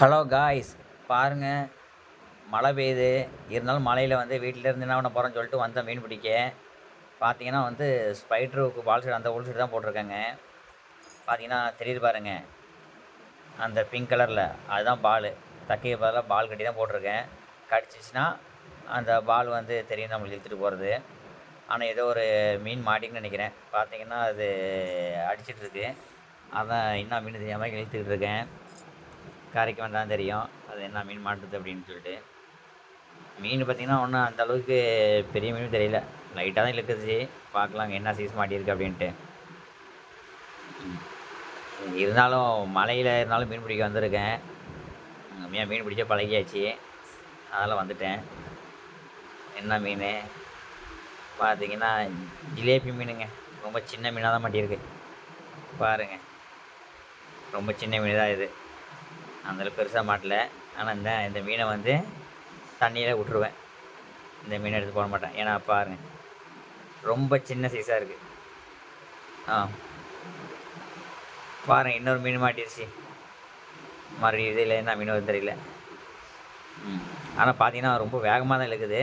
Hello guys பாருங்கள் மழை பெய்யுது. இருந்தாலும் மழையில் வந்து வீட்டில் இருந்து என்ன பண்ண போகிறோன்னு சொல்லிட்டு வந்தேன் மீன் பிடிக்க. பார்த்தீங்கன்னா வந்து ஸ்பைட்ருக்கு பால் சைடு அந்த உள் சைடு தான் போட்டிருக்கேங்க. பார்த்தீங்கன்னா தெரியுது பாருங்க. அந்த பிங்க் கலரில் அதுதான் பால் தக்கையை பதிலாக பால் கட்டி தான் போட்டிருக்கேன். கடிச்சிச்சுன்னா அந்த பால் வந்து தெரியும் நம்மளுக்கு இழுத்துட்டு போகிறது ஆனால் ஏதோ ஒரு மீன் மாட்டிங்கன்னு நினைக்கிறேன். பார்த்தீங்கன்னா அது அடிச்சிட்ருக்கு அதான் என்ன மீன் தெரியாமல் இழுத்துக்கிட்டு இருக்கேன். கரைக்கு வந்தால் தெரியும். அது என்ன மீன் மாட்டுது அப்படின்னு சொல்லிட்டு. மீன் பார்த்திங்கன்னா ஒன்றும் அந்தளவுக்கு பெரிய மீன் தெரியல. லைட்டாக தான் இழுக்குது. பார்க்கலாங்க என்ன சைஸ் மாட்டியிருக்கு அப்படின்ட்டு. இருந்தாலும் மலையில் இருந்தாலும் மீன் பிடிக்க வந்திருக்கேன். கம்மியாக மீன் பிடிச்ச பழகியாச்சு. அதனால் வந்துட்டேன். என்ன மீன்? பார்த்தீங்கன்னா ஜிலேபி மீனுங்க. ரொம்ப சின்ன மீனாக தான் மாட்டியிருக்கு. பாருங்கள் ரொம்ப சின்ன மீன் தான் இது. அந்தளவுக்கு பெருசாக மாட்டல. ஆனால் இந்த இந்த மீனை வந்து தண்ணியில் விட்ருவேன் இந்த மீனை எடுத்து போட மாட்டேன். ஏன்னா பாருங்க ரொம்ப சின்ன சைஸாக இருக்குது ஆ. பாருங்க இன்னொரு மீன் மாட்டிருச்சு. மறுபடியும் இதில் என்ன மீன் வந்து தெரியல. ம். ஆனால் பார்த்தீங்கன்னா ரொம்ப வேகமாக தான் இழுக்குது.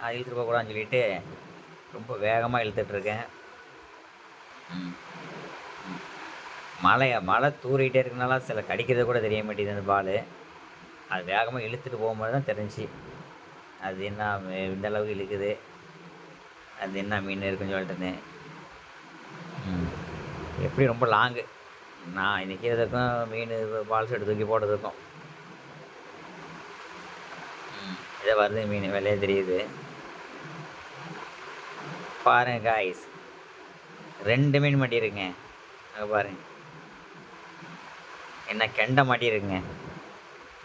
அது இழுத்துட்டு போகக்கூடாதுன்னு சொல்லிட்டு ரொம்ப வேகமாக இழுத்துட்ருக்கேன் ம். மழை மழை தூறிக்கிட்டே இருக்கனால சில கடிக்கிறது கூட தெரிய மாட்டேங்குது அந்த பால். அது வேகமாக இழுத்துட்டு போகும்போது தான் தெரிஞ்சுச்சு அது என்ன இந்த அளவுக்கு இழுக்குது. அது என்ன மீன் இருக்குன்னு சொல்லிட்டு எப்படி ரொம்ப லாங்கு நான் நிற்கிறதுக்கும் மீன் பால்ஸ் எடுத்து தூக்கி போட்டதுக்கும் ம். இதை வருது மீன் வெளியே தெரியுது. பாருங்க காய்ஸ் ரெண்டு மீன் மாட்டியிருக்கேன். அங்கே பாருங்கள் என்ன கெண்டை மாட்டியிருக்குங்க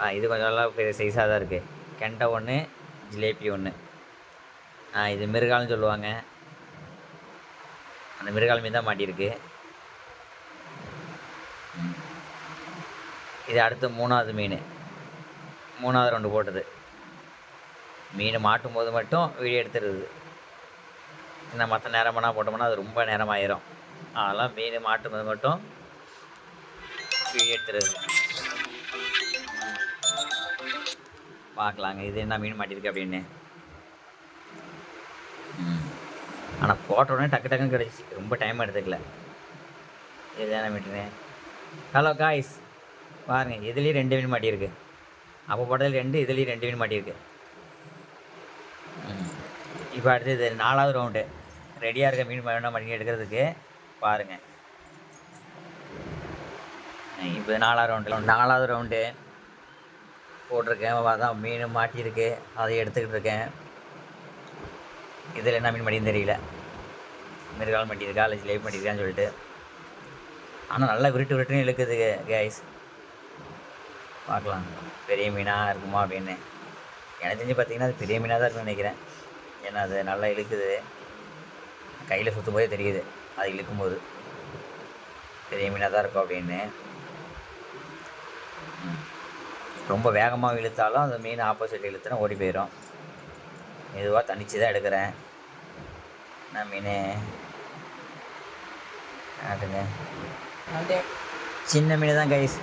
ஆ இது கொஞ்சம் நல்லா பெரிய சைஸாக தான் இருக்குது கெண்டை ஒன்று ஜிலேபி ஒன்று ஆ இது மிருகால்னு சொல்லுவாங்க. அந்த மிருகால் மீன் தான் மாட்டியிருக்கு இது அடுத்து மூணாவது மீன். மூணாவது ரெண்டு போட்டது. மீன் மாட்டும் போது மட்டும் வீடியோ எடுத்துடுது இன்னும் மற்ற நேரமெல்லாம் போட்டோம்னா அது ரொம்ப நேரமாயிரும் அதெல்லாம் மீன் மாட்டும் போது மட்டும் வீடியோ பார்க்கலாங்க. இது என்ன மீன் மாட்டியிருக்கு அப்படின்னு. ஆனால் போட்ட உடனே டக்கு டக்குன்னு கிடச்சி. ரொம்ப டைம் எடுத்துக்கல. இது என்ன ஹலோ காய்ஸ் பாருங்க இதுலேயும் ரெண்டு மீன் மாட்டியிருக்கு. அப்போ போட்டதில் ரெண்டு இதுலேயும் ரெண்டு மீன் மாட்டியிருக்கு. இப்போ அடுத்து இது நாலாவது ரவுண்டு ரெடியாக இருக்க மீன் வேணும் பண்ணி எடுக்கிறதுக்கு பாருங்கள் இப்போ நாலாவது ரவுண்டு நாலாவது ரவுண்டு போட்டிருக்கேன். அதான் மீன் மாட்டியிருக்கு. அதை எடுத்துக்கிட்டு இருக்கேன். இதில் என்ன மீன் மாட்டின்னு தெரியல. மிருகால் மாட்டியிருக்கா? இல்லை ஜிலேபி மாட்டியிருக்கான்னு சொல்லிட்டு. ஆனால் நல்லா விருட்டு விருட்டுன்னு இழுக்குது கேஸ் பார்க்கலாம். பெரிய மீனாக இருக்குமா அப்படின்னு. எனக்கு தெரிஞ்சு பார்த்தீங்கன்னா அது பெரிய மீனாக தான் இருக்குன்னு நினைக்கிறேன். ஏன்னா அது நல்லா இழுக்குது. கையில் சுற்றும் போதே தெரியுது. அது இழுக்கும்போது. பெரிய மீனாக தான் இருக்கும் அப்படின்னு. ரொம்ப வேகமாக இழுத்தாலும் அந்த மீன் ஆப்போசிட் இழுத்துனா ஓடி போயிடும் மெதுவாக தனிச்சு தான் எடுக்கிறேன். நான் மீன்? காட்டுங்க சின்ன மீன் தான் கைஸ்